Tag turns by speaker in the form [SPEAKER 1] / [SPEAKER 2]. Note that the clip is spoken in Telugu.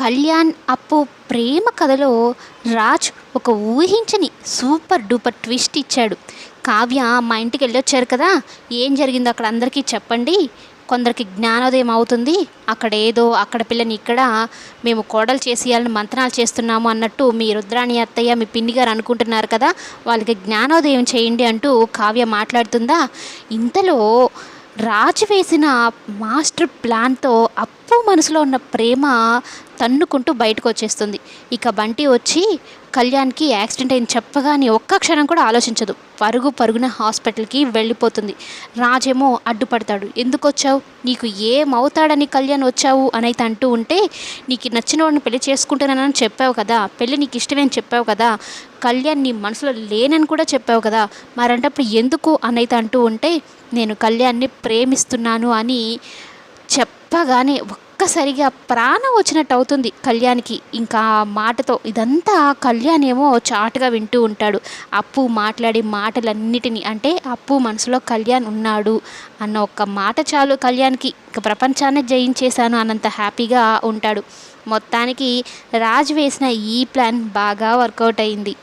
[SPEAKER 1] కళ్యాణ్ అప్పు ప్రేమ కథలో రాజ్ ఒక ఊహించని సూపర్ డూపర్ ట్విస్ట్ ఇచ్చాడు. కావ్య మా ఇంటికి వెళ్ళొచ్చారు కదా ఏం జరిగిందో అక్కడ అందరికీ చెప్పండి. కొందరికి జ్ఞానోదయం అవుతుంది. అక్కడ ఏదో అక్కడ పిల్లని ఇక్కడ మేము కోడలు చేసేయాలని మంత్రాలు చేస్తున్నాము అన్నట్టు మీ రుద్రాణి అత్తయ్య మీ పిన్ని గారు అనుకుంటున్నారు కదా వాళ్ళకి జ్ఞానోదయం చేయండి అంటూ కావ్య మాట్లాడుతుందా? ఇంతలో రాజు వేసిన మాస్టర్ ప్లాన్తో అప్పు మనసులో ఉన్న ప్రేమ తన్నుకుంటూ బయటకు వచ్చేస్తుంది. ఇక బంటి వచ్చి కళ్యాణ్కి యాక్సిడెంట్ అయింది చెప్పగానే ఒక్క క్షణం కూడా ఆలోచించదు. పరుగు పరుగున హాస్పిటల్కి వెళ్ళిపోతుంది. రాజేమో అడ్డుపడతాడు. ఎందుకు వచ్చావు నీకు ఏమవుతాడని కళ్యాణ్ వచ్చావు? అనైతే అంటూ ఉంటే నీకు నచ్చిన వాడిని పెళ్ళి చేసుకుంటానని చెప్పావు కదా. పెళ్ళి నీకు ఇష్టమని చెప్పావు కదా. కళ్యాణ్ నీ మనసులో లేనని కూడా చెప్పావు కదా. మరంటప్పుడు ఎందుకు? అనైతే అంటూ ఉంటే నేను కళ్యాణ్ని ప్రేమిస్తున్నాను అని చెప్పగానే ఒక్కసారిగా ప్రాణం వచ్చినట్టు అవుతుంది కళ్యాణ్కి. ఇంకా మాటతో ఇదంతా కళ్యాణ్ ఏమో చాటుగా వింటూ ఉంటాడు. అప్పు మాట్లాడే మాటలన్నిటినీ అంటే అప్పు మనసులో కళ్యాణ్ ఉన్నాడు అన్న ఒక్క మాట చాలు కళ్యాణ్కి. ఇక ప్రపంచాన్ని జయించేశాను అన్నంత హ్యాపీగా ఉంటాడు. మొత్తానికి రాజు వేసిన ఈ ప్లాన్ బాగా వర్కౌట్ అయింది.